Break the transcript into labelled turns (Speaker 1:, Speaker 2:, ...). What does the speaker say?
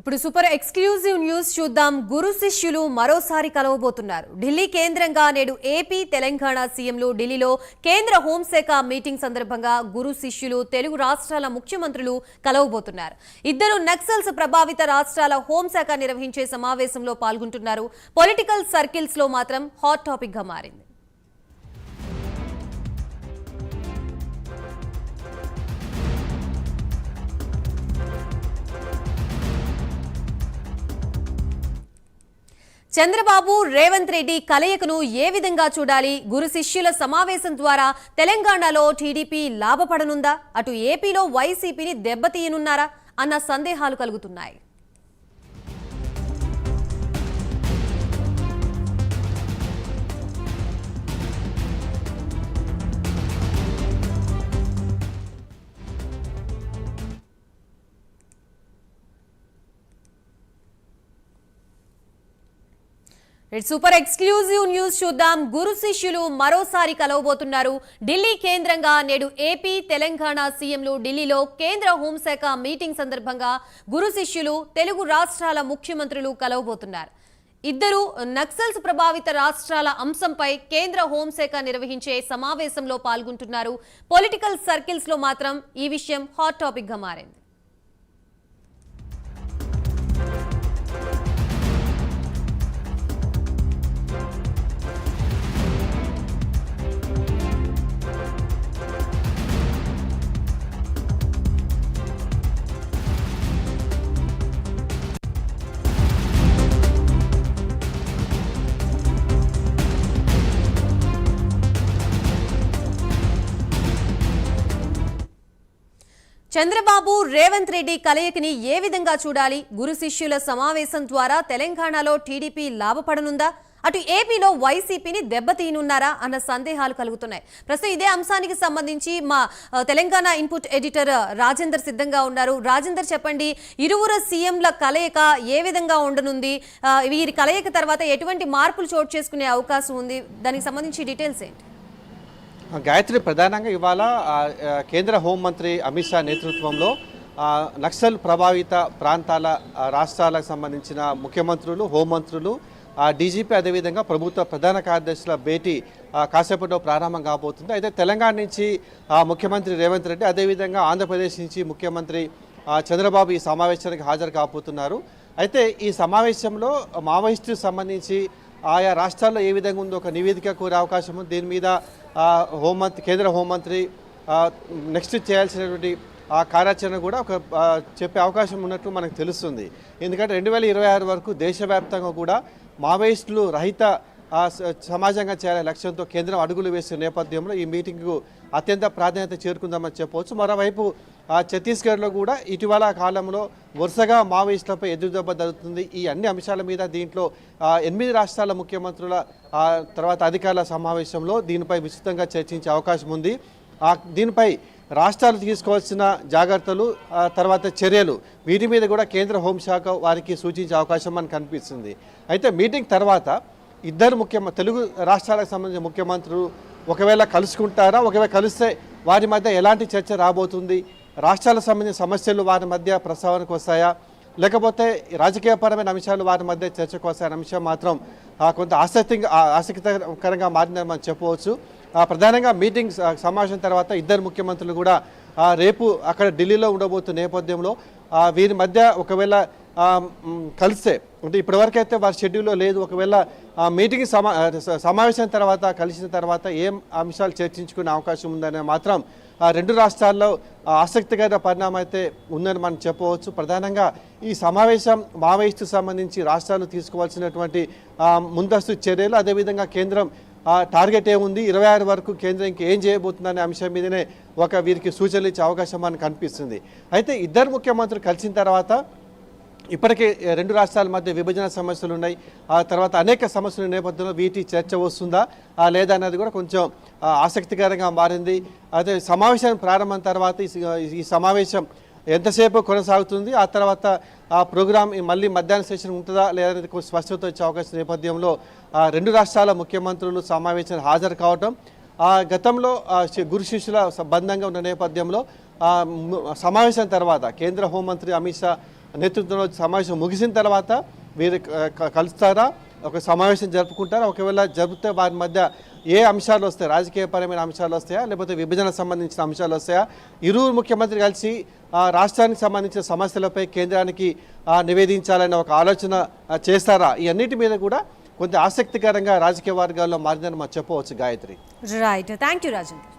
Speaker 1: ఇప్పుడు super exclusive news చూద్దాం. గురు శిష్యులు మరోసారి కలవబోతున్నారు. ఢిల్లీ కేంద్రంగా నేడు ఏపీ తెలంగాణ సీఎంలు ఢిల్లీలో కేంద్ర హోంశాఖ మీటింగ్ సందర్భంగా గురు శిష్యులు తెలుగు రాష్ట్రాల ముఖ్యమంత్రులు కలవబోతున్నారు. ఇద్దరు నక్సల్స్ ప్రభావిత రాష్ట్రాల హోంశాఖ నిర్వహించే సమావేశంలో పాల్గొంటున్నారు. పొలిటికల్ సర్కిల్స్లో మాత్రం హాట్ టాపిక్గా మారింది. చంద్రబాబు రేవంత్ రెడ్డి కలయికను ఏ విధంగా చూడాలి? గురు శిష్యుల సమావేశం ద్వారా తెలంగాణలో టీడీపీ లాభపడనుందా? అటు ఏపీలో వైసీపీని దెబ్బతీయనున్నారా? అన్న సందేహాలు కలుగుతున్నాయి. సూపర్ ఎక్స్క్లూజివ్ న్యూస్ చూద్దాం. గురు శిష్యులు మరోసారి కలవబోతున్నారు. ఢిల్లీ కేంద్రంగా నేడు ఏపీ తెలంగాణ సీఎంలు ఢిల్లీలో కేంద్ర హోంశాఖ మీటింగ్ సందర్భంగా గురు శిష్యులు తెలుగు రాష్ట్రాల ముఖ్యమంత్రులు కలవబోతున్నారు. ఇద్దరు నక్సల్స్ ప్రభావిత రాష్ట్రాల అంశంపై కేంద్ర హోంశాఖ నిర్వహించే సమావేశంలో పాల్గొంటున్నారు. పొలిటికల్ సర్కిల్స్లో మాత్రం ఈ విషయం హాట్ టాపిక్గా మారింది. చంద్రబాబు రేవంత్ రెడ్డి కలయికని ఏ విధంగా చూడాలి? గురు శిష్యుల సమావేశం ద్వారా తెలంగాణలో టీడీపీ లాభపడనుందా? అటు ఏపీలో వైసీపీని దెబ్బతీయనున్నారా? అన్న సందేహాలు కలుగుతున్నాయి. ప్రస్తుతం ఇదే అంశానికి సంబంధించి మా తెలంగాణ ఇన్పుట్ ఎడిటర్ రాజేందర్ సిద్ధంగా ఉన్నారు. రాజేందర్ చెప్పండి ఇరువురు సీఎంల కలయిక ఏ విధంగా ఉండనుంది? వీరి కలయిక తర్వాత ఎటువంటి మార్పులు చోటు చేసుకునే అవకాశం ఉంది? దానికి సంబంధించి డీటెయిల్స్ ఏంటి?
Speaker 2: గాయత్రి ప్రధానంగా ఇవాళ కేంద్ర హోంమంత్రి అమిత్ షా నేతృత్వంలో నక్సల్ ప్రభావిత ప్రాంతాల రాష్ట్రాలకు సంబంధించిన ముఖ్యమంత్రులు హోంమంత్రులు డీజీపీ అదేవిధంగా ప్రభుత్వ ప్రధాన కార్యదర్శుల భేటీ కాసేపట్లో ప్రారంభం కాబోతుంది. అయితే తెలంగాణ నుంచి ముఖ్యమంత్రి రేవంత్ రెడ్డి అదేవిధంగా ఆంధ్రప్రదేశ్ నుంచి ముఖ్యమంత్రి చంద్రబాబు ఈ సమావేశానికి హాజరు కాబోతున్నారు. అయితే ఈ సమావేశంలో మావోయిస్టు సంబంధించి ఆయా రాష్ట్రాల్లో ఏ విధంగా ఉందో ఒక నివేదిక కోరే అవకాశం ఉంది. దీని మీద హోంమంత్రి కేంద్ర హోంమంత్రి నెక్స్ట్ చేయాల్సినటువంటి ఆ కార్యాచరణ కూడా ఒక చెప్పే అవకాశం ఉన్నట్లు మనకు తెలుస్తుంది. ఎందుకంటే రెండు వేల ఇరవై ఆరు వరకు దేశవ్యాప్తంగా కూడా మావోయిస్టులు రహిత స- సమాజంగా చేరే లక్ష్యంతో కేంద్రం అడుగులు వేసే నేపథ్యంలో ఈ మీటింగ్కు అత్యంత ప్రాధాన్యత చేరుకుందామని చెప్పవచ్చు. మరోవైపు ఛత్తీస్గఢ్లో కూడా ఇటీవల కాలంలో వరుసగా మావోయిస్టులపై ఎదురుదెబ్బ జరుగుతుంది ఈ అన్ని అంశాల మీద దీంట్లో ఎనిమిది రాష్ట్రాల ముఖ్యమంత్రుల తర్వాత అధికారుల సమావేశంలో దీనిపై విస్తృతంగా చర్చించే అవకాశం ఉంది. దీనిపై రాష్ట్రాలు తీసుకోవాల్సిన జాగ్రత్తలు తర్వాత చర్యలు వీటి మీద కూడా కేంద్ర హోంశాఖ వారికి సూచించే అవకాశం మనకు కనిపిస్తుంది. అయితే మీటింగ్ తర్వాత ఇద్దరు ముఖ్య తెలుగు రాష్ట్రాలకు సంబంధించిన ముఖ్యమంత్రులు ఒకవేళ కలుసుకుంటారా? ఒకవేళ కలిస్తే వారి మధ్య ఎలాంటి చర్చ రాబోతుంది? రాష్ట్రాలకు సంబంధించిన సమస్యలు వారి మధ్య ప్రస్తావనకు వస్తాయా? లేకపోతే రాజకీయపరమైన అంశాలు వారి మధ్య చర్చకు వస్తాయనే అంశం మాత్రం కొంత ఆసక్తి ఆసక్తికరంగా మారిందని మనం చెప్పవచ్చు. ప్రధానంగా మీటింగ్ స- సమావేశం తర్వాత ఇద్దరు ముఖ్యమంత్రులు కూడా రేపు అక్కడ ఢిల్లీలో ఉండబోతున్న నేపథ్యంలో వీరి మధ్య ఒకవేళ కలిస్తే అంటే ఇప్పటివరకు అయితే వారి షెడ్యూల్లో లేదు. ఒకవేళ మీటింగ్ సమా స- సమావేశం తర్వాత కలిసిన తర్వాత ఏం అంశాలు చర్చించుకునే అవకాశం ఉందనే మాత్రం రెండు రాష్ట్రాల్లో ఆసక్తికర పరిణామం అయితే ఉందని మనం చెప్పవచ్చు. ప్రధానంగా ఈ సమావేశం మావోయిస్టు సంబంధించి రాష్ట్రాలు తీసుకోవాల్సినటువంటి ముందస్తు చర్యలు. అదేవిధంగా కేంద్రం టార్గెట్ ఏముంది? ఇరవై ఆరు వరకు కేంద్రం ఇంకేం చేయబోతుందనే అంశం మీదనే ఒక వీరికి సూచనలు ఇచ్చే అవకాశం మనకు కనిపిస్తుంది. అయితే ఇద్దరు ముఖ్యమంత్రులు కలిసిన తర్వాత ఇప్పటికే రెండు రాష్ట్రాల మధ్య విభజన సమస్యలు ఉన్నాయి ఆ తర్వాత అనేక సమస్యల నేపథ్యంలో వీటి చర్చ వస్తుందా లేదా అనేది కూడా కొంచెం ఆసక్తికరంగా మారింది. అదే సమావేశం ప్రారంభం తర్వాత ఈ సమావేశం ఎంతసేపు కొనసాగుతుంది ఆ తర్వాత ఆ ప్రోగ్రామ్ మళ్ళీ మధ్యాహ్న సెషన్ ఉంటుందా లేదా అనేది స్పష్టత వచ్చే అవకాశం నేపథ్యంలో రెండు రాష్ట్రాల ముఖ్యమంత్రులు సమావేశానికి హాజరు కావటం ఆ గతంలో గురు శిష్యుల సంబంధంగా బంధంగా ఉన్న నేపథ్యంలో సమావేశం తర్వాత కేంద్ర హోంమంత్రి అమిత్ షా నేతృత్వంలో సమావేశం ముగిసిన తర్వాత వీరు కలుస్తారా? ఒక సమావేశం జరుపుకుంటారా? ఒకవేళ జరిపితే వారి మధ్య ఏ అంశాలు వస్తాయి? రాజకీయపరమైన అంశాలు వస్తాయా? లేకపోతే విభజన సంబంధించిన అంశాలు వస్తాయా? ఇరువురు ముఖ్యమంత్రి కలిసి ఆ, రాష్ట్రానికి సంబంధించిన సమస్యలపై కేంద్రానికి నివేదించాలనే ఒక ఆలోచన చేస్తారా? ఈ అన్నిటి మీద కూడా కొంత ఆసక్తికరంగా రాజకీయ వర్గాల్లో మారిందని మనం చెప్పవచ్చు Gayatri.
Speaker 1: Right thank you Rajendra